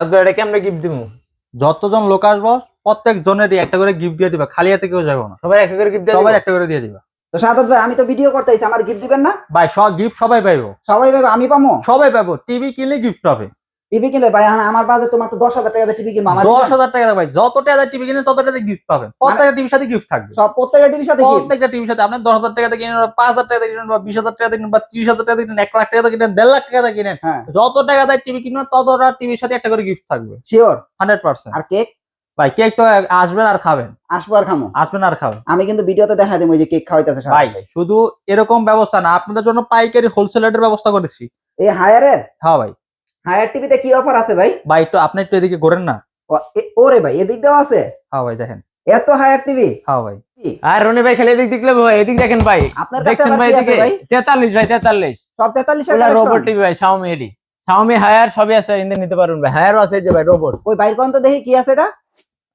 তারপর এটা কেমনে গিফট দিব যতজন লোক আসব প্রত্যেক জনেরই একটা করে গিফট দিয়ে দিবা খালি হাতে কেউ যাব না। সবাই একটা করে গিফট সবাই একটা করে দিয়ে দিবা। তো সাদাত ভাই আমি তো ভিডিও করতে আমার গিফট দিবেন না? ভাই সব গিফট সবাই পাইবো। সবাই পাবো আমি পাবো সবাই পাবো টিভি কিনলে গিফট পাবে। টিভি কিনলে ভাই আমার বাজে তোমার তো দশ হাজার টাকা টিভি কিনবো আমার দশ হাজার টাকা ভাই যত টাকা টিভি কিনে তত টাকা গিফট পাবেন। প্রত্যেকটা টিভির সাথে গিফট থাকবে। সব প্রত্যেকটা টিভির সাথে। প্রত্যেকটা টিভির সাথে আপনি দশ হাজার টাকা দিয়ে কিনেন বা পাঁচ হাজার টাকা দিয়ে কিনেন বা বিশ হাজার টাকা দিয়ে কিনেন বা ত্রিশ হাজার টাকা দিয়ে কিনেন এক লাখ টাকা দিয়ে কিনেন দেড় লাখ টাকা দিয়ে কিনেন হ্যাঁ। যত টাকা দেয় টিভি কিনবেন ততটা টিভির সাথে একটা করে গিফট থাকবে। Sure hundred percent. আর কেক ভাই কেক তো আসবেন আর খাবেন। আসব আর খামো। আসবেন আর খাবেন। আমি কিন্তু ভিডিওতে দেখা দিই ওই যে কেক খাওয়াইতেছে ভাই শুধু এরকম ব্যবস্থা না আপনাদের জন্য পাইকারি হোলসেল রেটের ব্যবস্থা করেছি। এই হায়ারের হ্যাঁ ভাই। হায়ার টিভিতে কি অফার আছে ভাই? ভাই একটু আপনি একটু এদিকে করেন না। ওরে ভাই এদিক দেওয়া আছে? হ্যাঁ ভাই দেখেন। এত হায়ার টিভি? হ্যাঁ ভাই। আর রনি ভাই খালি এদিক দেখলে ভাই এদিক দেখেন ভাই। আপনার কাছে দেখছেন ভাই এদিকে? ভাই? তেতাল্লিশ ভাই তেতাল্লিশ। সব তেতাল্লিশ রোবট টিভি ভাই শাওমি এডি শাওমি হায়ার সবই আছে ইন্দে নিতে পারবেন ভাই। হায়ারও আছে যে ভাই রোবট ওই বাইর কোন তো দেখি কি আছে এটা।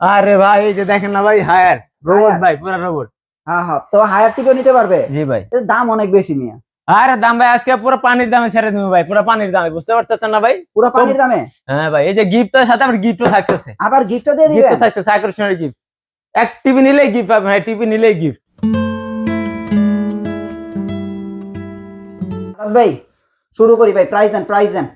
আরে ভাই এই যে দেখেন না ভাই হায়ার রোবট ভাই পুরো রোবট হ্যাঁ হ্যাঁ তো হায়ার টিভিও নিতে পারবে? জি ভাই। এর দাম অনেক বেশি মিয়া। আরে দাম ভাই আজকে পুরো পানির দামে ছেড়ে দেবো ভাই পুরো পানির দামে বুঝতে পারতেছেন না ভাই? পুরো পানির দামে? হ্যাঁ ভাই এই যে গিফটের সাথে আমার গিফটও থাকতেছে। আবার গিফটও দিয়ে দিবেন? গিফট থাকতেছে আকর্ষণীয় গিফট এক টিভি নিলেই গিফট পাবেন ভাই টিভি নিলেই গিফট ভাই শুরু করি ভাই প্রাইস দেন প্রাইস দেন।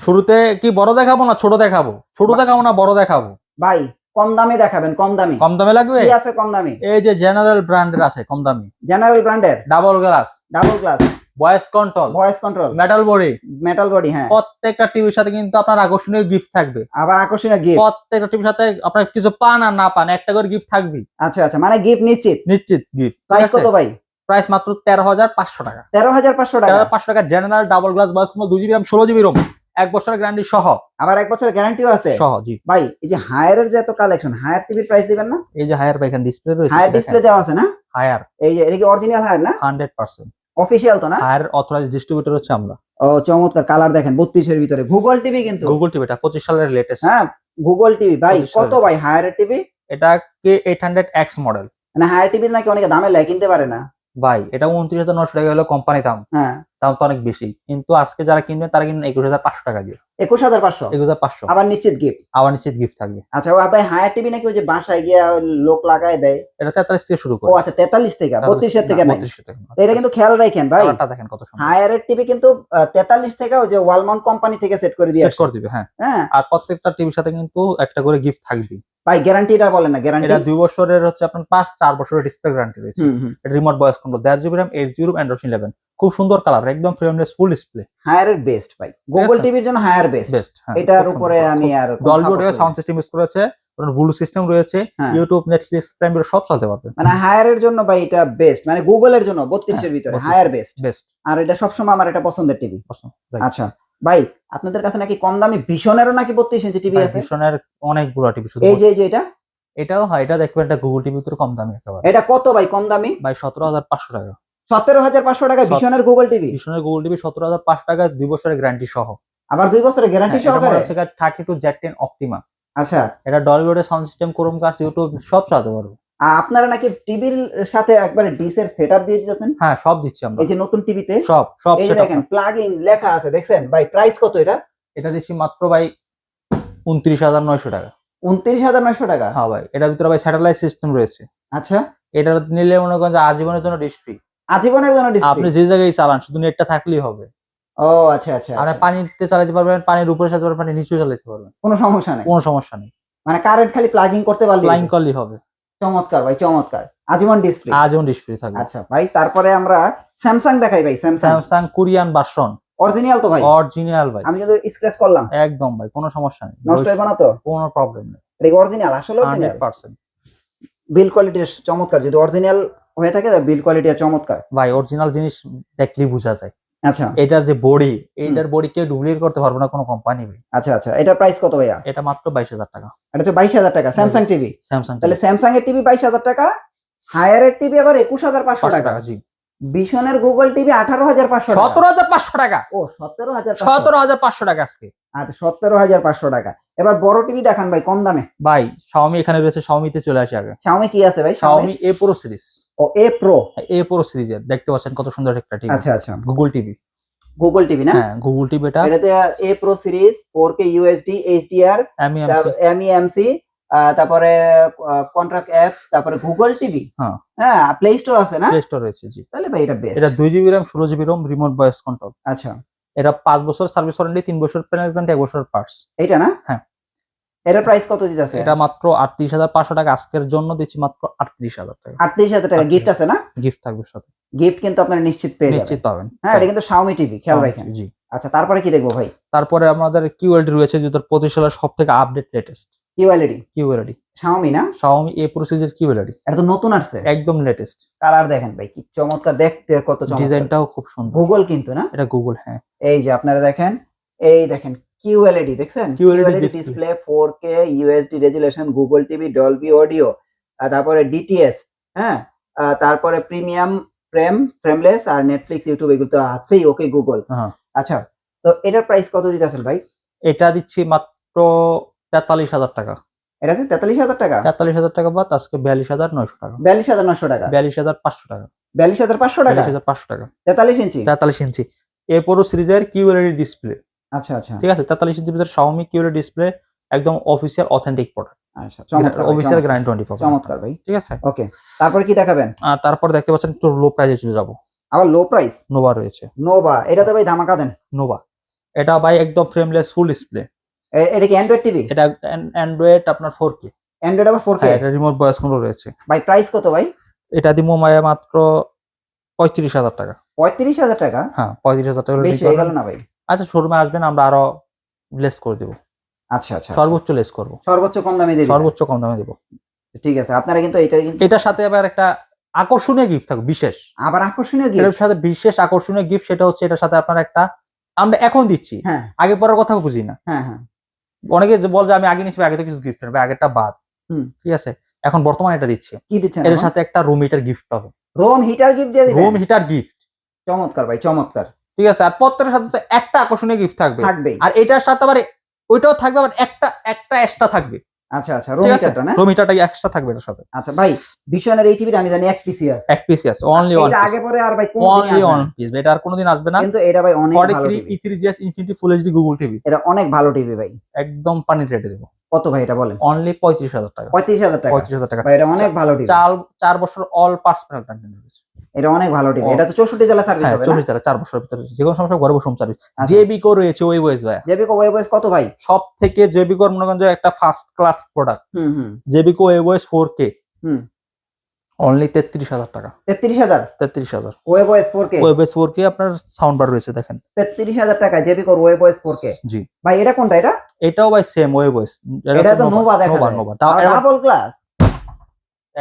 শুরুতে কি বড় দেখাবো না ছোট দেখাবো? ছোট দেখাবো না বড় দেখাবো? ভাই কম দামে দেখাবেন কম দামে। কম দামে লাগবে? কি আছে কম দামে? এই যে জেনারেল ব্র্যান্ডের আছে কম দামি। জেনারেল ব্র্যান্ডের double glass double glass voice control voice control metal body metal body হ্যাঁ। প্রত্যেকটা টিভির সাথে কিন্তু আপনার আকর্ষণীয় গিফট থাকবে। আবার আকর্ষণীয় গিফট প্রত্যেকটা টিভির সাথে আপনার কিছু পান আর না পান একটা করে গিফট থাকবে আচ্ছা আচ্ছা মানে গিফট নিশ্চিত? নিশ্চিত গিফট প্রাইস কত ভাই? প্রাইস মাত্র তেরো হাজার পাঁচশো টাকা। তেরো হাজার পাঁচশো টাকা। পাঁচশো টাকা। জেনারেল ডাবল গ্লাস বাস দুই জিবি রাম ষোলো জিবি রোম এক বছরের গ্যারান্টি সহ। আবার এক বছর গ্যারান্টিও আছে? সহ জি। ভাই এই যে হায়ার এর যে এত কালেকশন হায়ার টিভির প্রাইস দিবেন না? এই যে হায়ার বাইখান ডিসপ্লে রয়েছে হায়ার ডিসপ্লে দেওয়া আছে না? হায়ার। এই যে এটা কি অরিজিনাল হায়ার না? Hundred percent. অফিসিয়াল তো না? হায়ার অথরাইজ ডিস্ট্রিবিউটর হচ্ছে আমরা। ও চমৎকার। কালার দেখেন বত্রিশের ভিতরে। গুগল টিভি কিন্তু। গুগল টিভিটা পঁচিশ সালের লেটেস্ট হ্যাঁ গুগল টিভি ভাই 25 কত। ভাই হায়ারের টিভি এটা K eight hundred X model মানে হায়ার টিভির নাকি অনেকে দামে লেয় কিনতে পারে না। ভাই এটা উনত্রিশ হাজার নশো টাকা হলো কোম্পানি দাম। হ্যাঁ। দাম তো অনেক বেশি। কিন্তু আজকে যারা কিনবে তারা কিনবেন একুশ হাজার পাঁচশো টাকা দিয়ে। একুশ হাজার পাঁচশো? একুশ হাজার পাঁচশো। আবার নিশ্চিত গিফট আবার নিশ্চিত গিফট থাকবে। আচ্ছা ও ভাই হায়ার টিভি নাকি ওই যে বাসায় গিয়ে লোক লাগায় দেয়? এটা তেতাল্লিশ থেকে শুরু ও আচ্ছা তেতাল্লিশ থেকে বত্রিশের থেকে নাই 32 থেকে না। এটা কিন্তু খেয়াল রাখেন ভাই। দেখেন কত হায়ারের টিভি কিন্তু তেতাল্লিশ থেকে ওই যে ওয়ালমাউন্ট কোম্পানি থেকে সেট করে দিয়ে সেট করে দিবে হ্যাঁ। হ্যাঁ। আর প্রত্যেকটা টিভির সাথে কিন্তু একটা করে গিফট থাকবে ভাই গ্যারান্টিটা বলেন না গ্যারান্টি এটা দুই বছরের হচ্ছে আপনার পাঁচ চার বছরের ডিসপ্লে গ্যারান্টি রয়েছে। হুম রিমোট ভয়েস কন্ট্রোল দেড় GB RAM eight GB Android eleven খুব সুন্দর কালার একদম ফ্রেমলেস ফুল ডিসপ্লে হায়ারের বেস্ট ভাই। গুগল টিভির জন্য হায়ার বেস্ট বেস্ট এটার উপরে আমি আর Dolby audio sound system use করেছে আপনার ব্লু সিস্টেম রয়েছে হ্যাঁ। ইউটিউব নেটফ্লিক্স প্রাইম ভিডিও সব চালাতে পারবেন। মানে হায়ার এর জন্য ভাই এটা বেস্ট মানে গুগলের জন্য বত্রিশের হ্যাঁ, ভিতরে হায়ার বেস্ট বেস্ট আর এটা সবসময় আমার এটা পছন্দের টিভি পছন্দ আচ্ছা। ভাই আপনাদের কাছে নাকি কম দামি ভীষণেরও নাকি বত্রিশ ইঞ্চি টিভি আছে? ভিশনের অনেকগুলো টিভি শুধু এই যে এই যে এটা? এটাও হয় এটা দেখবেন এটা গুগল টিভির ভিতরে কম দামি একেবারে। এটা কত ভাই কম দামি? ভাই সতেরো হাজার পাঁচশো টাকা। সতেরো হাজার পাঁচশো টাকা ভীষণের গুগল টিভি ভিশনের গুগল টিভি সতেরো হাজার পাঁচশো টাকা দুই বছরের গ্যারান্টি সহ। আবার দুই বছরের গ্যারান্টি সহকারে? Thirty two Z ten Optima আচ্ছা। এটা Dolby audio sound system Chromecast YouTube সব চালাতে পারব। আপনারা নাকি টিভির সাথে একবারে ডিসের সেটআপ দিয়ে দিতেছেন? হ্যাঁ সব দিচ্ছি আমরা। এই যে নতুন টিভিতে? সব সব এই দেখেন প্লাগ ইন লেখা আছে দেখছেন? ভাই প্রাইস কত এটা? এটা দিচ্ছি মাত্র ভাই উনত্রিশ হাজার নয়শো টাকা। উনত্রিশ হাজার নয়শো টাকা? হ্যাঁ ভাই এটার ভিতরে ভাই স্যাটেলাইট সিস্টেম রয়েছে। আচ্ছা। এটা নিলে মনে করেন যে আজীবনের জন্য ফ্রি আজীবনের জন্য আপনি যে জায়গায় চালান শুধু নেটটা থাকলেই হবে। ও আচ্ছা আচ্ছা আপনি আচ্ছা। পানিতে চালাতে পারবেন পানির উপরে চালাতে পারবেন পানির নিচেও চালাতে পারবেন। কোনো সমস্যা নেই। কোনো সমস্যা নেই। মানে কারেন্ট খালি প্লাগিং করতে পারলে লাইন করলেই হবে। চমৎকার ভাই চমৎকার। আজীবন ডিসপ্লে আজীবন ফ্রি থাকবে। আচ্ছা ভাই তারপরে আমরা স্যামসাং দেখাই ভাই Samsung Samsung Korean version original তো ভাই? অরিজিনাল ভাই। আমি কিন্তু স্ক্র্যাচ করলাম? একদম ভাই কোনো সমস্যা নেই। নষ্ট হবে না তো? কোনো প্রবলেম নেই। এটা অরিজিনাল আসলে original hundred percent. Build quality চমৎকার। যদি অরিজিনাল হয়ে থাকে বিল কোয়ালিটি চমৎকার। ভাই অরিজিনাল জিনিস দেখলেই বোঝা যায়। আচ্ছা। এটার যে বডি এইটার বডি কেউ ডুপ্লিকেট করতে পারবে না কোনো কোম্পানি আচ্ছা আচ্ছা। এটার প্রাইস কত ভাইয়া? এটা মাত্র বাইশ হাজার টাকা। এটা হচ্ছে বাইশ হাজার টাকা স্যামসাং টিভি স্যামসাং তাহলে স্যামসাং এর টিভি বাইশ হাজার টাকা হায়ারের টিভি আবার একুশ হাজার পাঁচশো টাকা জি। বিশনের গুগল টিভি আঠারো হাজার পাঁচশো সতেরো হাজার পাঁচশো টাকা। ও সতেরো হাজার সতেরো হাজার পাঁচশো টাকা আজকে। আচ্ছা সতেরো হাজার পাঁচশো টাকা। এবার বড় টিভি দেখান ভাই কম দামে। ভাই শাওমি এখানে রয়েছে শাওমিতে চলে আসে আগে। শাওমি কি আছে ভাই? শাওমি এ প্রো সিরিজ ও এ প্রো এ প্রো সিরিজের দেখতে পাচ্ছেন কত সুন্দর একটা টিভি আচ্ছা আচ্ছা। গুগল টিভি গুগল টিভি না? হ্যাঁ গুগল টিভি এটা এটাতে A Pro series four K UHD HDR MEMC তারপরে কন্ট্রাক্ট অ্যাপস তারপরে গুগল টিভি হ্যাঁ। হ্যাঁ প্লে স্টোর আছে না? প্লে স্টোর রয়েছে জি। তাহলে ভাই এটা বেস্ট এটা দুই জিবি র্যাম ষোলো GB ROM remote voice control আচ্ছা। এটা পাঁচ বছর সার্ভিস ওয়ারেন্টি তিন বছর প্যানেল গ্যারান্টি এক বছর পার্টস এইটা না? হ্যাঁ। এটার প্রাইস কত দিতেছে? এটা মাত্র আটত্রিশ হাজার পাঁচশো টাকা আজকের জন্য দিচ্ছি মাত্র আটত্রিশ হাজার টাকা। আটত্রিশ হাজার টাকা আচ্ছা। গিফট আছে না? গিফট থাকবে সাথে। গিফট কিন্তু আপনারা নিশ্চিত পেয়ে যাবেন। নিশ্চিত পাবেন। হ্যাঁ এটা কিন্তু শাওমি টিভি খেয়াল রাখেন। জি। আচ্ছা তারপরে কি দেখব ভাই? তারপরে আমাদের কিউএলডি রয়েছে যেটার পঁচিশ সালের সব থেকে update latest QLED QLED Xiaomi না? Xiaomi এ প্রসিজের কিউএলডি এটা তো নতুন আসছে। একদম লেটেস্ট কালার দেখেন ভাই কি চমৎকার দেখতে কত চমৎকার। ডিজাইনটাও খুব সুন্দর। গুগল কিন্তু না? এটা গুগল হ্যাঁ। এই যে আপনারা দেখেন এই দেখেন কিউএলইডি দেখছেন? QLED. Display 4K UHD resolution Google TV Dolby audio তারপরে ডিটিএস হ্যাঁ? তারপরে প্রিমিয়াম ফ্রেম ফ্রেমলেস আর নেটফ্লিক্স ইউটিউব এগুলো তো আছেই ওকে গুগল হ্যাঁ। আচ্ছা তো এটার প্রাইস কত দিতেছেন ভাই? এটা দিচ্ছি মাত্র তেতাল্লিশ হাজার টাকা। এটা আছে তেতাল্লিশ হাজার টাকা? তেতাল্লিশ হাজার টাকা বাদ আজকে বিয়াল্লিশ হাজার নয়শো টাকা। বিয়াল্লিশ হাজার নশো টাকা? বিয়াল্লিশ হাজার পাঁচশো টাকা। বিয়াল্লিশ হাজার পাঁচশো টাকা? বিয়াল্লিশ হাজার পাঁচশো টাকা। তেতাল্লিশ ইঞ্চি? তেতাল্লিশ ইঞ্চি। এ সিরিজের কিউএলডি ডিসপ্লে আচ্ছা আচ্ছা। ঠিক আছে তেতাল্লিশ ইঞ্চির ভিতরে Xiaomi কিউএলডি ডিসপ্লে একদম অফিসিয়াল অথেন্টিক প্রোডাক্ট আচ্ছা অফিসিয়াল চমৎকার। ভাই। ঠিক আছে? ওকে তারপরে কি দেখাবেন? তারপর দেখতে পাচ্ছেন একটু লো প্রাইসে চলে যাব। আবার লো প্রাইস নোভা রয়েছে। নোভা এটাতে ভাই ধামাকা দেন। নোভা এটা ভাই একদম ফ্রেমলেস ফুল ডিসপ্লে এটা কি অ্যান্ড্রয়েড টিভি এটা অ্যান্ড্রয়েড আপনার ফোর কে অ্যান্ড্রয়েড আবার ফোর কে হ্যাঁ এটা রিমোট ভয়েস কন্ট্রোল রয়েছে। ভাই প্রাইস কত ভাই? এটা দিব মায়া মাত্র পঁয়ত্রিশ হাজার টাকা। পঁয়ত্রিশ হাজার টাকা? হ্যাঁ পঁয়ত্রিশ হাজার টাকা। হলে বেশি হয়ে গেল। না ভাই? আচ্ছা শোরুমে আসবেন আমরা আরও লেস করে দেবো। আচ্ছা আচ্ছা আচ্ছা। সর্বোচ্চ লেস করব। সর্বোচ্চ কম দামে দিবেন। সর্বোচ্চ কম দামে দেবো। ঠিক আছে আপনারা কিন্তু এটা কিন্তু এটার সাথে আবার একটা আকর্ষণীয় গিফট থাকবে বিশেষ। আবার আকর্ষণীয় গিফট সাথে বিশেষ আকর্ষণীয় গিফট সেটা হচ্ছে এটার সাথে আপনার একটা আমরা এখন দিচ্ছি। হ্যাঁ। আগে পরের কথা বুঝি না হ্যাঁ হ্যাঁ। অনেকে যে বল যে আমি আগে নিচ্ছি আগে তো কিছু গিফট নেবে আগেরটা বাদ। হুম। ঠিক আছে? এখন বর্তমানে এটা দিচ্ছে। কি দিচ্ছে এর সাথে একটা রুম হিটার গিফট হবে রুম হিটার গিফট দিয়ে দিবেন? রুম হিটার গিফট চমৎকার ভাই চমৎকার। ঠিক আছে? আর পত্রের সাথে তো একটা আকর্ষণীয় গিফট থাকবে। থাকবে আর এটার সাথে আবার ওইটাও থাকবে আবার একটা একটা এক্সট্রা থাকবে। আচ্ছা আচ্ছা রোম ঠিক আছে? হিটারটা না? রুম হিটারটা এক্সট্রা থাকবে এটার সাথে। আচ্ছা ভাই ভীষণের এই টিভিটা আমি জানি এক পিসি আছে। এক পিসি আছে অনলি ওয়ান এটা আগে পরে আর ভাই কোন অনলি ওয়ান পিস এটা আর কোনোদিন আসবে না। কিন্তু এটা ভাই অনেক ভালো TV E three GS infinity full HD Google TV এটা অনেক ভালো টিভি ভাই। একদম পানির রেটে দেবো। কত ভাই এটা বলেন? অনলি পঁয়ত্রিশ হাজার টাকা। পঁয়ত্রিশ হাজার টাকা। পঁয়ত্রিশ হাজার টাকা। ভাই এটা অনেক ভালো টিভি চার চার বছর অল পার্টস কন্টেন্ট রয়েছে। এটা অনেক ভালো টিভি এটা তো চৌষট্টি জেলা সার্ভিস হ্যাঁ হবে না? চল্লিশ টাকা চার বছরের ভিতরে। যে কোনো সমস্যা ঘরে বসে সার্ভিস আচ্ছা। জেবিকো রয়েছে ওই ওয়েস ভাই জেবিকো ওয়েবস কত ভাই? সব থেকে জেবিকোর মনে করেন যে একটা first class product hmm hmm. জেবিকো ফোর কে হুম। অনলি তেত্রিশ হাজার টাকা। তেত্রিশ হাজার? তেত্রিশ হাজার। ওয়েবস ফোর কে ওয়েস ফোর কে আপনার সাউন্ড বার রয়েছে দেখেন। তেত্রিশ হাজার টাকা জেবিকো ফোর কে জি। ভাই এটা কোনটা এটা? এটাও ভাই সেম ওয়ে ভয়েস এটা তো নোভা দেখা নোভা নোভা ডাবল ক্লাস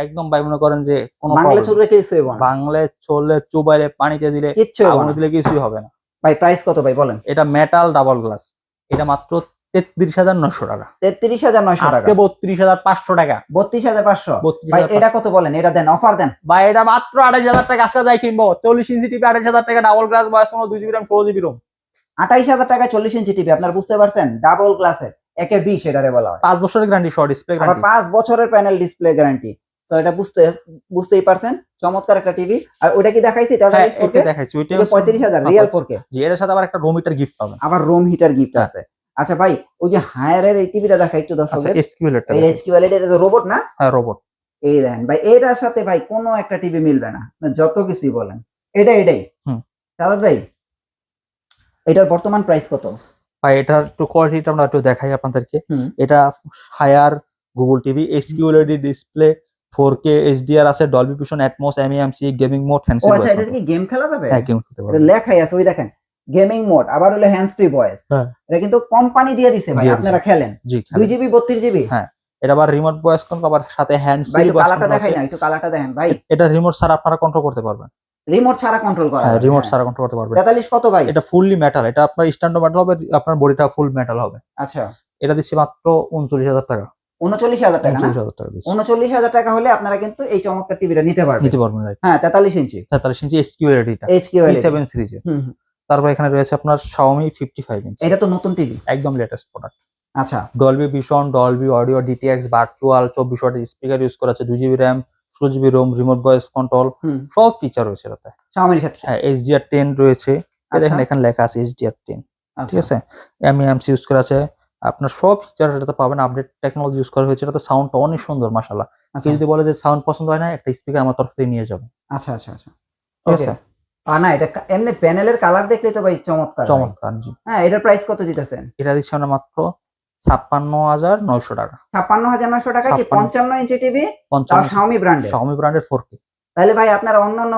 একদম ভাই মনে করেন যে কোনো বাংলা চুরে কিছু হইব না। বাংলায় চললে চুবাইলে পানিতে দিলে কিচ্ছু হইব দিলে কিছুই হবে না। ভাই প্রাইস কত ভাই বলেন? এটা মেটাল ডাবল গ্লাস এটা মাত্র তেত্রিশ হাজার নশো টাকা। তেত্রিশ হাজার নয়শো টাকা। আজকে বত্রিশ হাজার পাঁচশো টাকা। বত্রিশ হাজার পাঁচশো? ভাই এটা কত বলেন? এটা দেন অফার দেন। বা এটা মাত্র আঠাশ হাজার টাকা। আজকে যাই কিনবো। চল্লিশ ইঞ্চি টিভি আঠাশ হাজার টাকা ডাবল গ্লাস বয়স কোনো দুই জিবি রাম ষোলো জিবি রোম আঠাইশ হাজার টাকা চল্লিশ ইঞ্চি টিভি আপনার বুঝতে পারছেন? ডাবল গ্লাসের একে বিশ এটারে বলা হয়। পাঁচ বছরের গ্যারান্টি শর্ট ডিসপ্লে পাঁচ বছরের প্যানেল ডিসপ্লে গ্যারান্টি তো এটা বুঝতে বুঝতেই পারছেন? চমৎকার একটা টিভি আর ওটা কি দেখাইছি? এটা ওইটা হ্যাঁ, রিয়েল ফোর কে জি এটার সাথে আবার একটা রুম হিটার গিফট পাবেন। আবার রুম হিটার গিফট। আছে। আচ্ছা ভাই ওই যে হায়ারের এই টিভিটা দেখা একটু আচ্ছা দর্শকের এসকিউলেটর এই এইচকিউ এটা রোবট না? হ্যাঁ রোবট এই দেখেন ভাই এটার সাথে ভাই কোনো একটা টিভি মিলবে না। না যত কিছুই বলেন। এটা এটাই। হুম। সাদাত ভাই এটার বর্তমান প্রাইস কত? ভাই এটার একটু কোয়ালিটিটা আমরা একটু দেখাই আপনাদেরকে। এটা Haier Google TV SQLED display four K HDR আছে Dolby Vision Atmos MEMC gaming mode handset আচ্ছা এটা কি গেম খেলা যাবে? হ্যাঁ গেম খেলতে এটা পারবেন লেখাই আছে ওই দেখেন গেমিং মোড আবার হলো হ্যান্ডস ফ্রি ভয়েস। এটা কিন্তু কোম্পানি দিয়ে দিছে ভাই আপনারা খেলেন। জি দুই জিবি বত্রিশ জিবি হ্যাঁ। এটা আবার রিমোট ভয়েস কন্ট্রোল আবার সাথে হ্যান্ড ভাই একটু কালারটা দেখাই না একটু কালারটা দেখেন ভাই। এটা রিমোট ছাড়া আপনারা কন্ট্রোল করতে পারবেন। রিমোট ছাড়া কন্ট্রোল করা হ্যাঁ রিমোট হ্যাঁ। ছাড়া কন্ট্রোল করতে পারবেন। তেতাল্লিশ কত ভাই? এটা ফুললি মেটাল এটা আপনার স্ট্যান্ডার্ড মেটাল হবে আপনার বডিটা ফুল মেটাল হবে। আচ্ছা। এটা দিচ্ছি মাত্র উনচল্লিশ হাজার টাকা। উনচল্লিশ হাজার টাকা উনচল্লিশ হাজার টাকা হলে আপনারা কিন্তু এই চমৎকার টিভিটা নিতে পারবেন। নিতে পারবেন হ্যাঁ তেতাল্লিশ ইঞ্চি। তেতাল্লিশ ইঞ্চি এসকিউএলডিটা এইচ সেভেন সিরিজের তারপর এখানে রয়েছে আপনার Xiaomi ফিফটি ফাইভ ইঞ্চ এটা তো নতুন টিভি একদম লেটেস্ট প্রোডাক্ট আচ্ছা। Dolby Vision Dolby audio DTX virtual চব্বিশ ওয়াটের স্পিকার ইউজ করা আছে দুই জিবি র্যাম ষোলো GB ROM remote voice control সব ফিচার রয়েছে এটাতে। শাওমির ক্ষেত্রে। হ্যাঁ এইচডিআর টেন রয়েছে। দেখেন আচ্ছা। এখানে লেখা আছে এইচডিআর টেন ঠিক আচ্ছা। আছে? এমইএমসি ইউজ করা আছে। আপনার সব ফিচার এটাতে পাবেন আপডেট টেকনোলজি ইউজ করা হয়েছে এটাতে সাউন্ডটা অনেক সুন্দর মাশাআল্লাহ। আচ্ছা। কেউ যদি বলে যে সাউন্ড পছন্দ হয় না একটা স্পিকার আমার তরফ থেকে নিয়ে যাব। আচ্ছা আচ্ছা আচ্ছা। ঠিক আছে? না এটা এমনি প্যানেলের কালার দেখলেই তো ভাই চমৎকার চমৎকার জি। হ্যাঁ এটার প্রাইস কত দিতেছেন? এটা দিচ্ছি আমরা মাত্র ছাপ্পান্ন হাজার নয়শো টাকা। ছাপ্পান্ন হাজার নয়শো টাকা কি 56 পঞ্চান্ন ইঞ্চি টিভি শাওমি ব্র্যান্ডের শাওমি ব্র্যান্ডের ফোর কে তাহলে ভাই আপনারা অন্যান্য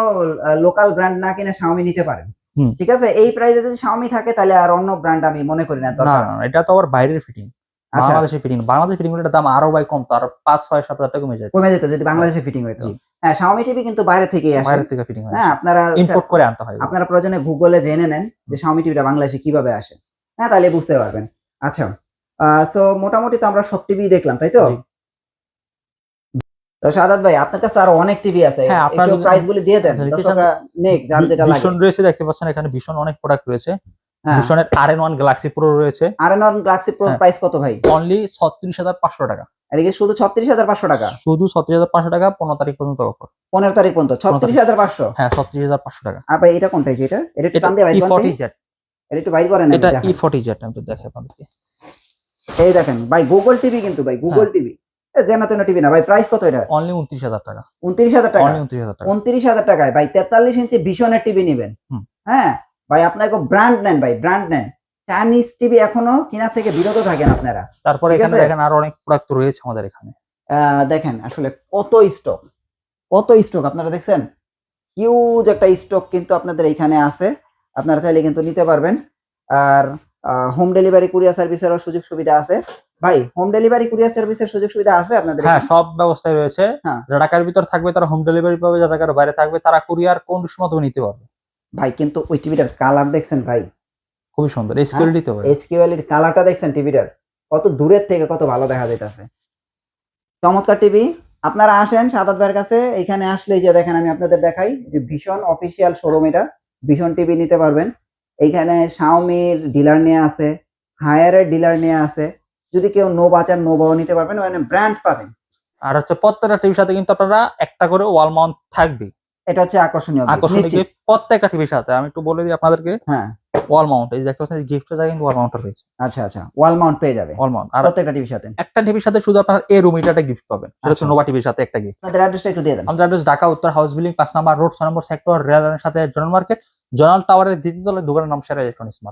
লোকাল ব্র্যান্ড না কিনে শাওমি নিতে পারেন। ঠিক আছে? এই প্রাইসে যদি শাওমি থাকে তাহলে আর অন্য ব্র্যান্ড আমি মনে করি না দরকার না, এটা তো আবার বাইরের ফিটিং আচ্ছা বাংলাদেশের ফিটিং বাংলাদেশের ফিটিং এর দাম আরও ভাই কম তো আরও পাঁচ ছয় সাত হাজার টাকা কমে যায়। কমে যেত যদি বাংলাদেশে ফিটিং হইতো। জি। হ্যাঁ শাওমি টিভি কিন্তু বাইরে থেকেই আসে। বাইরের থেকে ফিটিং হয়। হ্যাঁ আপনারা ইম্পোর্ট করে আনতে হয়। আপনারা প্রয়োজনে গুগলে জেনে নেন যে শাওমি টিভিটা বাংলাদেশে কীভাবে আসে। হ্যাঁ তাহলে বুঝতে পারবেন। আচ্ছা সো মোটামুটি তো আমরা সব টিভি দেখলাম তাই তো। তো সাদাত ভাই আপনার কাছে আরও অনেক টিভি আছে। হ্যাঁ, একটু প্রাইস গুলি দিয়ে দেন। দর্শকরা নেক যার যেটা লাগে। ভীষণ রয়েছে দেখতে পাচ্ছেন এখানে ভীষণ অনেক প্রোডাক্ট রয়েছে। হ্যাঁ। ভীষণের R N one Galaxy Pro রয়েছে। আর এন গ্লাক্সি প্রো হ্যাঁ। প্রাইস কত ভাই? অনলি ছত্রিশ হাজার পাঁচশো টাকা। এদিকে শুধু ছত্রিশ হাজার পাঁচশো টাকা? শুধু ছত্রিশ হাজার পাঁচশো টাকা পনেরো তারিখ পর্যন্ত অফার। পনেরো তারিখ পর্যন্ত ছত্রিশ হাজার পাঁচশো? হ্যাঁ ছত্রিশ হাজার পাঁচশো টাকা। আর ভাই এটা কোনটা? এটা এটা একটু এটা টান দিয়ে। এটা একটু বাইর করেন এটা আমি তো আপনাদেরকে। এই দেখেন ভাই গুগল টিভি কিন্তু ভাই গুগল হ্যাঁ। টিভি যেন তেন টিভি না ভাই প্রাইস কত এটা? অনলি উনত্রিশ হাজার টাকা। উনত্রিশ হাজার টাকা? উনত্রিশ হাজার টাকা। উনত্রিশ হাজার টাকায় ভাই তেতাল্লিশ ইঞ্চি ভীষণের টিভি নেবেন। হ্যাঁ? ভাই আপনাকে ব্র্যান্ড নেন ভাই ব্র্যান্ড নেন। চাইনিজ টিভি এখনও কিনা থেকে বিরত থাকেন আপনারা। তারপরে এখানে দেখেন আরও অনেক প্রোডাক্ট রয়েছে আমাদের এখানে। আহ, দেখেন আসলে কত স্টক কত স্টক আপনারা দেখছেন? হিউজ একটা স্টক কিন্তু আপনাদের এখানে আছে। আপনারা চাইলে কিন্তু নিতে পারবেন। আর হোম ডেলিভারি কুরিয়ার সার্ভিসেরও সুযোগ সুবিধা আছে। ভাই হোম ডেলিভারি কুরিয়ার সার্ভিসের সুযোগ সুবিধা আছে আপনাদের হ্যাঁ সব ব্যবস্থায় রয়েছে। হ্যাঁ। যারা ঢাকার ভিতর থাকবে তারা হোম ডেলিভারি পাবে যারা ঢাকার বাইরে থাকবে তারা কুরিয়ার কোন সময় নিতে পারবে। ভাই কিন্তু ওই টিভিটার কালার দেখছেন ভাই? খুবই সুন্দর এই স্কুল দিতে হবে। এইচ কিউএল কালারটা দেখছেন টিভিটার? কত দূরের থেকে কত ভালো দেখা যাইতাছে। চমৎকার টিভি। আপনারা আসেন সাদাত ভাইয়ের কাছে। এখানে আসলে এই যে দেখেন আমি আপনাদের দেখাই যে ভীষণ অফিসিয়াল শোরুম এটা। ভীষণ টিভি নিতে পারবেন। এইখানে শাওমির ডিলার নিয়ে আছে হায়ারের ডিলার নিয়ে আছে। যদি কেউ নো বাচার নোবাও নিতে পারবেন মানে ব্র্যান্ড পাবেন। আর হচ্ছে প্রত্যেকটা টিভির সাথে কিন্তু আপনারা একটা করে ওয়াল মাউন্ট থাকবে। এটা হচ্ছে আকর্ষণীয় আকর্ষণীয় প্রত্যেকটা টিভির সাথে। আমি একটু বলে দিই আপনাদেরকে হ্যাঁ। ওয়াল মাউন্ট এই যে দেখতে পাচ্ছেন গিফটের জায়গায় কিন্তু ওয়াল মাউন্ট রয়েছে। আচ্ছা আচ্ছা ওয়াল মাউন্ট পেয়ে যাবে। ওয়াল মাউন্ট আর প্রত্যেকটা টিভির সাথে। একটা টিভির সাথে শুধু আপনার এই রুম এটা গিফট পাবেন। সেটা হচ্ছে আচ্ছা, নোভা টিভির সাথে একটা গিফট আপনাদের অ্যাড্রেসটা একটু দিয়ে দেন। আমাদের অ্যাড্রেস ঢাকা উত্তর হাউস বিল্ডিং পাঁচ নাম্বার রোড ছয় নম্বর সেক্টর রেল লাইনের সাথে জোনাল মার্কেট জোনাল টাওয়ারের দ্বিতীয় তলায় দোকানের নাম সেরা ইলেকট্রনিক্স মার্ট